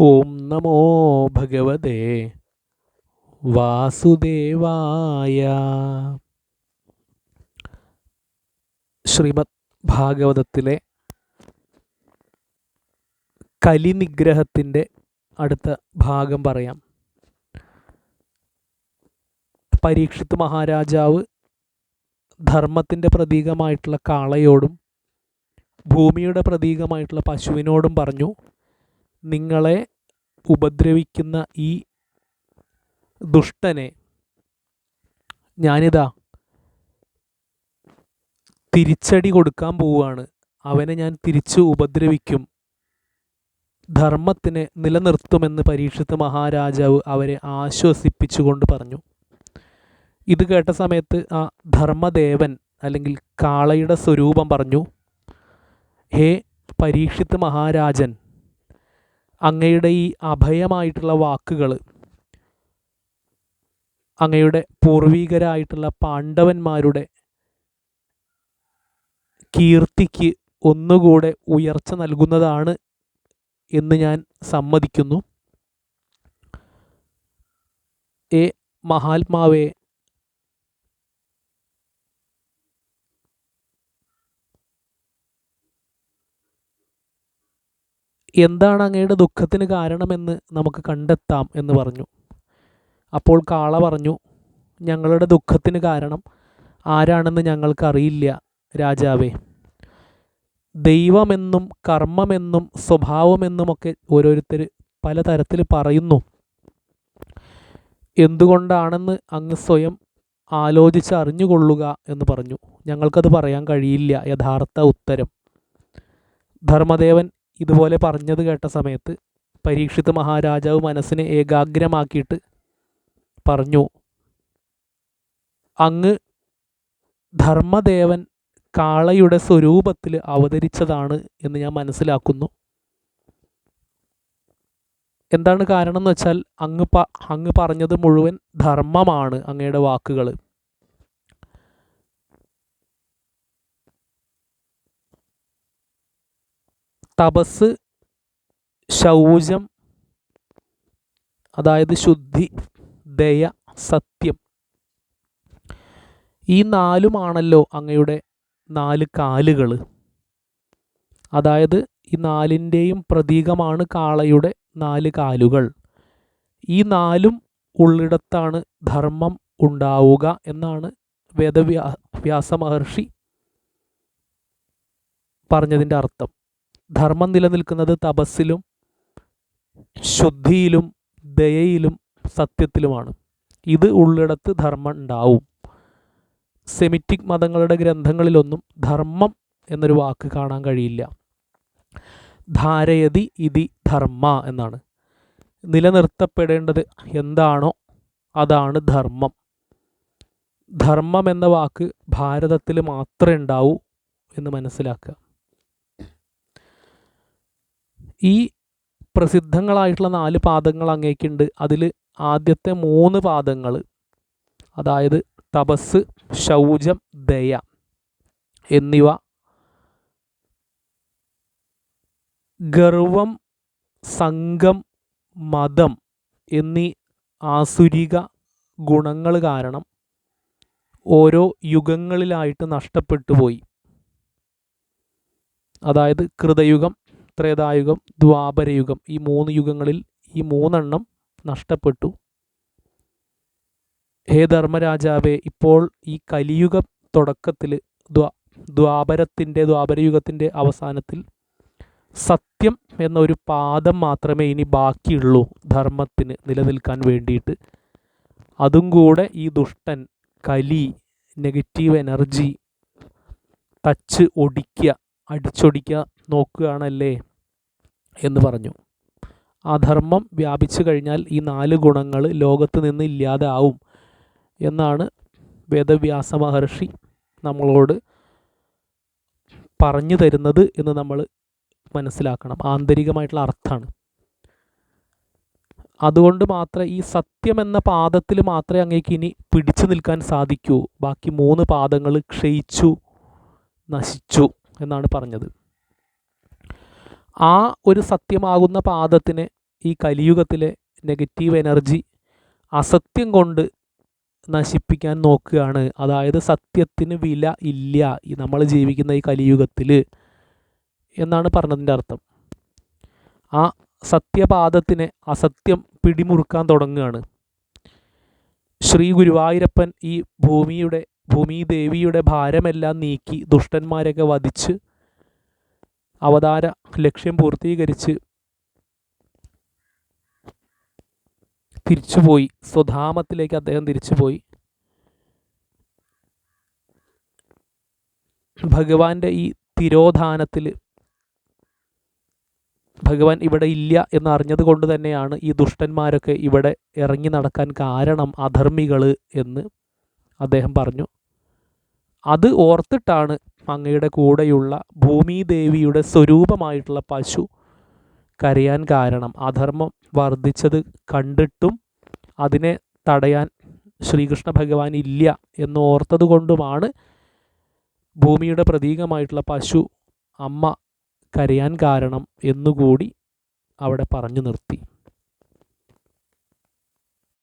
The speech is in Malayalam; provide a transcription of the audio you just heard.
ഓം നമോ ഭഗവതേ. വാസുദേവായ. ശ്രീമദ് ഭാഗവതത്തിലെ കലിനിഗ്രഹത്തിന്റെ അടുത്ത ഭാഗം പറയാം. പരീക്ഷിത് മഹാരാജാവ് ധർമ്മത്തിന്റെ പ്രതീകമായിട്ടുള്ള കാളയോടും ഭൂമിയുടെ പ്രതീകമായിട്ടുള്ള പശുവിനോടും പറഞ്ഞു നിങ്ങളെ ഉപദ്രവിക്കുന്ന ഈ ദുഷ്ടനെ ഞാനിതാ തിരിച്ചടി കൊടുക്കാൻ പോവുകയാണ്. അവനെ ഞാൻ തിരിച്ചു ഉപദ്രവിക്കും. ധർമ്മത്തിനെ നിലനിർത്തുമെന്ന് പരീക്ഷിത്ത് മഹാരാജാവ് അവരെ ആശ്വസിപ്പിച്ചുകൊണ്ട് പറഞ്ഞു. ഇത് കേട്ട സമയത്ത് ആ ധർമ്മദേവൻ അല്ലെങ്കിൽ കാളയുടെ സ്വരൂപം പറഞ്ഞു ഹേ പരീക്ഷിത്ത് മഹാരാജൻ അങ്ങയുടെ ഈ അഭയമായിട്ടുള്ള വാക്കുകൾ അങ്ങയുടെ പൂർവീകരായിട്ടുള്ള പാണ്ഡവന്മാരുടെ കീർത്തിക്ക് ഒന്നുകൂടെ ഉയർച്ച നൽകുന്നതാണ് എന്ന് ഞാൻ സമ്മതിക്കുന്നു. ഏ മഹാത്മാവേ എന്താണ് അങ്ങയുടെ ദുഃഖത്തിന് കാരണമെന്ന് നമുക്ക് കണ്ടെത്താം എന്ന് പറഞ്ഞു. അപ്പോൾ കാള പറഞ്ഞു ഞങ്ങളുടെ ദുഃഖത്തിന് കാരണം ആരാണെന്ന് ഞങ്ങൾക്കറിയില്ല രാജാവേ. ദൈവമെന്നും കർമ്മമെന്നും സ്വഭാവമെന്നുമൊക്കെ ഓരോരുത്തർ പലതരത്തിൽ പറയുന്നു. എന്തുകൊണ്ടാണെന്ന് അങ്ങ് സ്വയം ആലോചിച്ച് അറിഞ്ഞുകൊള്ളുക എന്ന് പറഞ്ഞു. ഞങ്ങൾക്കത് പറയാൻ കഴിയില്ല യഥാർത്ഥ ഉത്തരം. ധർമ്മദേവൻ ഇതുപോലെ പറഞ്ഞത് കേട്ട സമയത്ത് പരീക്ഷിത് മഹാരാജാവ് മനസ്സിനെ ഏകാഗ്രമാക്കിയിട്ട് പറഞ്ഞു അങ്ങ് ധർമ്മദേവൻ കാളയുടെ സ്വരൂപത്തിൽ അവതരിച്ചതാണ് എന്ന് ഞാൻ മനസ്സിലാക്കുന്നു. എന്താണ് കാരണം എന്ന് വെച്ചാൽ അങ്ങ് പ അങ്ങ് പറഞ്ഞത് മുഴുവൻ ധർമ്മമാണ് അങ്ങയുടെ വാക്കുകൾ തപസ് ശൗചം അതായത് ശുദ്ധി ദയ സത്യം. ഈ നാലുമാണല്ലോ അങ്ങയുടെ നാല് കാലുകൾ അതായത് ഈ നാലിന്റെയും പ്രതീകമാണ് കാളയുടെ നാല് കാലുകൾ. ഈ നാലും ഉള്ളിടത്താണ് ധർമ്മം ഉണ്ടാവുക എന്നാണ് വേദവ്യാ വ്യാസ മഹർഷി പറഞ്ഞതിന്റെ അർത്ഥം. ധർമ്മം നിലനിൽക്കുന്നത് തപസ്സിലും ശുദ്ധിയിലും ദയയിലും സത്യത്തിലുമാണ്. ഇത് ഉള്ളിടത്ത് ധർമ്മം ഉണ്ടാവും. സെമിറ്റിക് മതങ്ങളുടെ ഗ്രന്ഥങ്ങളിലൊന്നും ധർമ്മം എന്നൊരു വാക്ക് കാണാൻ കഴിയില്ല. ധാരയതി ഇതി ധർമ്മ എന്നാണ്. നിലനിർത്തപ്പെടേണ്ടത് എന്താണോ അതാണ് ധർമ്മം. ധർമ്മം എന്ന വാക്ക് ഭാരതത്തിൽ മാത്രമേ ഉണ്ടാവൂ എന്ന് മനസ്സിലാക്കുക. ഈ പ്രസിദ്ധങ്ങളായിട്ടുള്ള നാല് പാദങ്ങൾ അങ്ങേക്കുണ്ട്. അതിൽ ആദ്യത്തെ മൂന്ന് പാദങ്ങൾ അതായത് തപസ് ശൗചം ദയ എന്നിവ. ഗർവം സംഘം മതം എന്നീ ആസുരിക ഗുണങ്ങൾ കാരണം ഓരോ യുഗങ്ങളിലായിട്ട് നഷ്ടപ്പെട്ടു പോയി. അതായത് കൃതയുഗം ത്രേതായുഗം ദ്വാപരയുഗം ഈ മൂന്ന് യുഗങ്ങളിൽ ഈ മൂന്നെണ്ണം നഷ്ടപ്പെട്ടു. ഹേ ധർമ്മരാജാവേ ഇപ്പോൾ ഈ കലിയുഗം തുടക്കത്തിൽ ദ്വാ ദ്വാപരത്തിന്റെ ദ്വാപരയുഗത്തിന്റെ അവസാനത്തിൽ സത്യം എന്നൊരു പാദം മാത്രമേ ഇനി ബാക്കിയുള്ളൂ ധർമ്മത്തിന് നിലനിൽക്കാൻ വേണ്ടിയിട്ട്. അതും കൂടെ ഈ ദുഷ്ടൻ കലി നെഗറ്റീവ് എനർജി തച്ച് ഒടിക്കുക അടിച്ചൊടിക്കുക നോക്കുകയാണല്ലേ? എന്ന് പറഞ്ഞു. അധർമ്മം വ്യാപിച്ചു കഴിഞ്ഞാൽ ഈ നാല് ഗുണങ്ങൾ ലോകത്ത് നിന്ന് ഇല്ലാതെ ആവും എന്നാണ് വേദവ്യാസ മഹർഷി നമ്മളോട് പറഞ്ഞു തരുന്നത് എന്ന് നമ്മൾ മനസ്സിലാക്കണം. ആന്തരികമായിട്ടുള്ള അർത്ഥമാണ്. അതുകൊണ്ട് മാത്രമേ ഈ സത്യം എന്ന പാദത്തിൽ മാത്രമേ അങ്ങേക്ക് ഇനി പിടിച്ചു നിൽക്കാൻ സാധിക്കൂ. ബാക്കി മൂന്ന് പാദങ്ങൾ ക്ഷയിച്ചു നശിച്ചു എന്നാണ് പറഞ്ഞത്. ആ ഒരു സത്യമാകുന്ന പാദത്തിന് ഈ കലിയുഗത്തിലെ നെഗറ്റീവ് എനർജി അസത്യം കൊണ്ട് നശിപ്പിക്കാൻ നോക്കുകയാണ്. അതായത് സത്യത്തിന് വില ഇല്ല ഈ നമ്മൾ ജീവിക്കുന്ന ഈ കലിയുഗത്തിൽ എന്നാണ് പറഞ്ഞതിന്റെ അർത്ഥം. ആ സത്യപാദത്തിനെ അസത്യം പിടിമുറുക്കാൻ തുടങ്ങുകയാണ്. ശ്രീ ഗുരുവായൂരപ്പൻ ഈ ഭൂമിയുടെ ഭൂമി ദേവിയുടെ ഭാരമെല്ലാം നീക്കി ദുഷ്ടന്മാരെയൊക്കെ വധിച്ച് അവതാര ലക്ഷ്യം പൂർത്തീകരിച്ച് തിരിച്ചുപോയി. സ്വധാമത്തിലേക്ക് അദ്ദേഹം തിരിച്ചുപോയി. ഭഗവാന്റെ ഈ തിരോധാനത്തിൽ ഭഗവാൻ ഇവിടെ ഇല്ല എന്നറിഞ്ഞത് കൊണ്ട് തന്നെയാണ് ഈ ദുഷ്ടന്മാരൊക്കെ ഇവിടെ ഇറങ്ങി നടക്കാൻ കാരണം അധർമ്മികൾ എന്ന് അദ്ദേഹം പറഞ്ഞു. അത് ഓർത്തിട്ടാണ് അങ്ങയുടെ കൂടെയുള്ള ഭൂമിദേവിയുടെ സ്വരൂപമായിട്ടുള്ള പശു കരയാൻ കാരണം. അധർമ്മം വർദ്ധിച്ചത് കണ്ടിട്ടും അതിനെ തടയാൻ ശ്രീകൃഷ്ണ ഭഗവാൻ ഇല്ല എന്ന് ഓർത്തത് കൊണ്ടുമാണ് ഭൂമിയുടെ പ്രതീകമായിട്ടുള്ള പശു അമ്മ കരയാൻ കാരണം എന്നുകൂടി അവിടെ പറഞ്ഞു നിർത്തി.